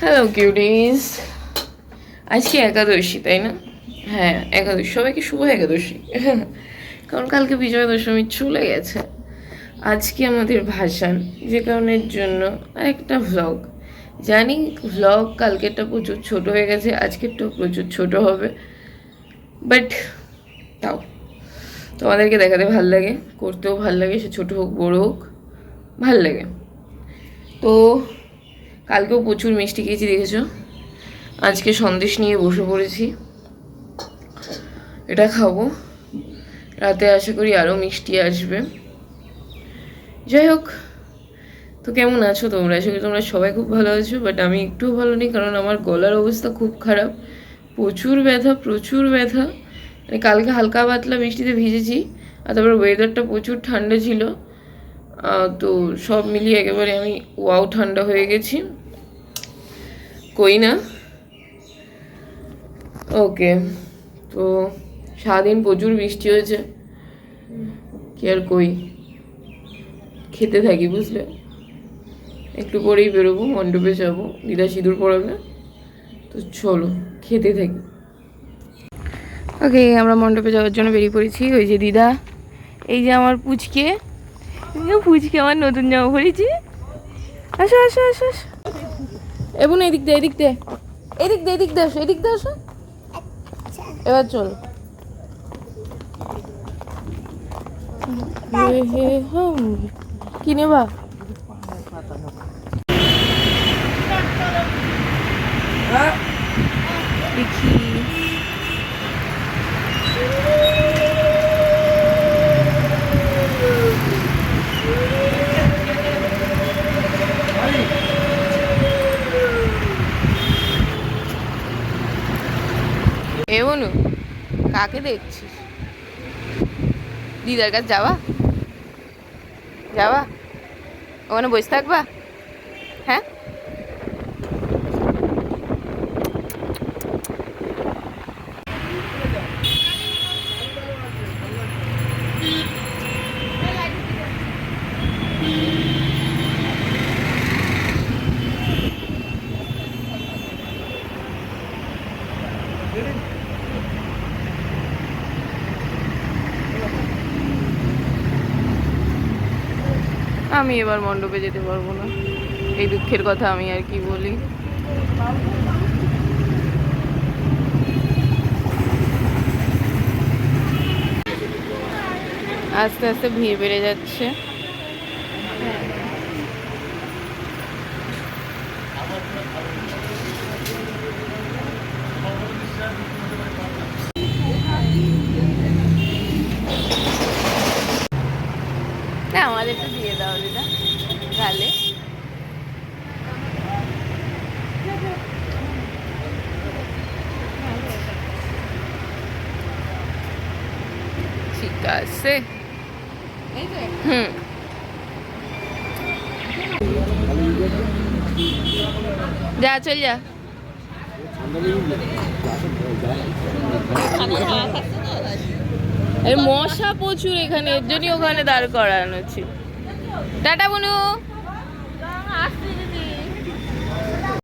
Hello cuties আজকে একাদশী, তাই না? হ্যাঁ একাদশী। সবাইকে শুভ একাদশী। কারণ কালকে বিজয়া দশমী চলে গেছে। আজকে আমাদের ভাসান, যে কারণের জন্য একটা ভ্লগ জানি ভ্লগ কালকেরটা প্রচুর ছোট হয়ে গেছে, আজকেরটাও প্রচুর ছোট হবে। বাট তাও। তোমাদেরকে দেখাতে ভালো লাগে, করতেও ভালো লাগে, সে ছোটো হোক, বড়ো হোক, ভালো লাগে। তো কালকেও প্রচুর মিষ্টি খেয়েছি, দেখেছ? আজকে সন্দেশ নিয়ে বসে পড়েছি। এটা খাব। রাতে আশা করি আরও মিষ্টি আসবে। যাই হোক, তো কেমন আছো তোমরা? আশা করি তোমরা সবাই খুব ভালো আছো বাট আমি একটুও ভালো নেই, কারণ আমার গলার অবস্থা খুব খারাপ। প্রচুর ব্যথা প্রচুর ব্যথা। মানে কালকে হালকা পাতলা বৃষ্টিতে ভিজেছি, আর তারপর ওয়েদারটা প্রচুর ঠান্ডা ছিল। তো সব মিলিয়ে একেবারে আমি ওয়াও ঠান্ডা হয়ে গেছি। কই না? ওকে, তো সারাদিন প্রচুর বৃষ্টি হয়েছে। কি আর কই? খেতে থাকি, বুঝলে? একটু পরেই বেরোবো, মণ্ডপে যাব, দিদা সিঁদুর পড়াবে তো চলো, খেতে থাকি। ওকে, আমরা মণ্ডপে যাওয়ার জন্য বেরিয়ে পড়েছি। ওই যে দিদা, এই যে আমার পুচকে। এই যে আমার নতুন জামা পরেছি আসো আসো আসো আসো এবং এদিক দে এদিক দে এদিক দে এদিক দে আসো এদিক দে আসো এবার চল কি নেবা কাকে দেখছিস? দিদার কাছে যাওয়া যাওয়া ওখানে বসে থাকবা? আমি এবার মণ্ডপে যেতে পারব না। এই দুঃখের কথা আমি আর কি বলি। আস্তে আস্তে ভিড় বেড়ে যাচ্ছে। না আমাদের দিয়ে দাও দিদা গালে। ঠিক আছে। হুম। যা চল যা। এই মশা প্রচুর এখানে এর জন্যই ওখানে দাঁড় করানো ছিল। টাটা বনু। আসতে